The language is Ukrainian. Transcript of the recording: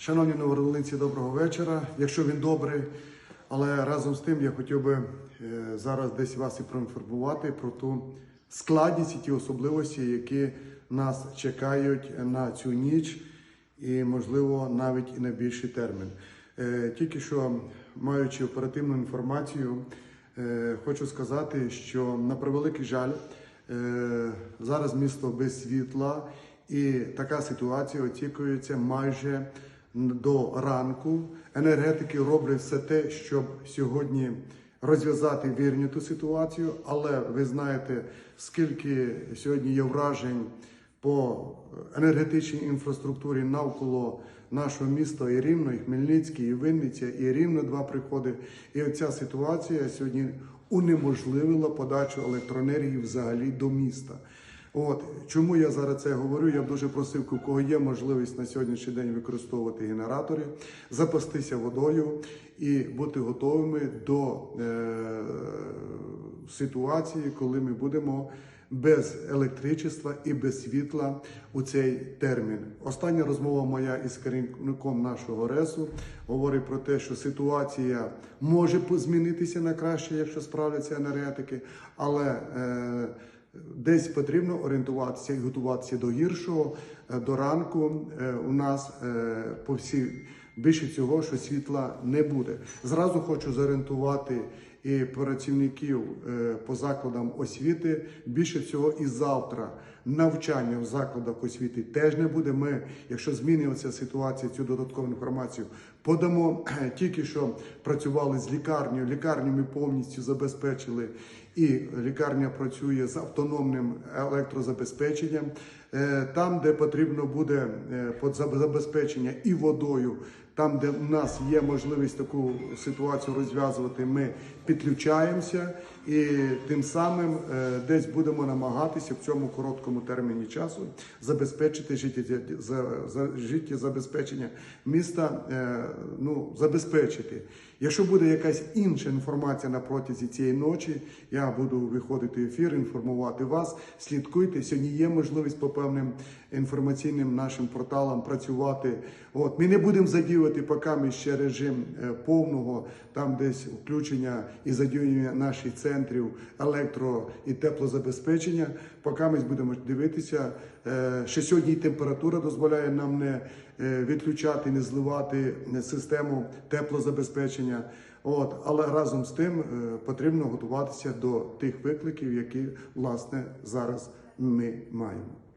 Шановні новоролинці, доброго вечора. Якщо він добрий, але разом з тим я хотів би е, зараз десь вас і проінформувати про ту складність і ті особливості, які нас чекають на цю ніч, і можливо навіть і на більший термін. Е, Тільки що маючи оперативну інформацію, е, хочу сказати, що на превеликий жаль, зараз місто без світла, і така ситуація очікується майже до ранку. Енергетики роблять все те, щоб сьогодні розв'язати вірні ту ситуацію. Але ви знаєте, скільки сьогодні є вражень по енергетичній інфраструктурі навколо нашого міста і Рівно, і Хмельницький, і Винниця, і Рівно два приходи. І оця ситуація сьогодні унеможливила подачу електроенергії взагалі до міста. От чому я зараз це говорю? Я б дуже просив, у кого є можливість на сьогоднішній день використовувати генератори, запастися водою і бути готовими до е, ситуації, коли ми будемо без електричества і без світла у цей термін. Остання розмова моя із керівником нашого РЕСу говорить про те, що ситуація може змінитися на краще, якщо справляться енергетики, але е, Десь потрібно орієнтуватися і готуватися до гіршого. Е, До ранку е, у нас е, по всій більше цього, що світла не буде. Зразу хочу зорієнтувати і працівників е, по закладам освіти. Більше всього і завтра навчання в закладах освіти теж не буде. Ми, якщо зміниться ситуація, цю додаткову інформацію подамо. Тільки що працювали з лікарнею, лікарню ми повністю забезпечили. І лікарня працює з автономним електрозабезпеченням. Е, Там, де потрібно буде е, забезпечення і водою, там, де в нас є можливість таку ситуацію розв'язувати, ми підключаємося і тим самим е, десь будемо намагатися в цьому короткому терміні часу забезпечити за, життєзабезпечення міста, е, ну, забезпечити. Якщо буде якась інша інформація на протязі цієї ночі, я буду виходити в ефір, інформувати вас. Слідкуйте. Сьогодні є можливість по певним інформаційним нашим порталам працювати. От ми не будемо задіювати поки ми ще режим е, повного, там десь включення і задіювання наших центрів електро і теплозабезпечення. Поки ми будемо дивитися, е, що сьогодні температура дозволяє нам не е, відключати, не зливати систему теплозабезпечення. От, але разом з тим потрібно готуватися до тих викликів, які власне зараз ми маємо.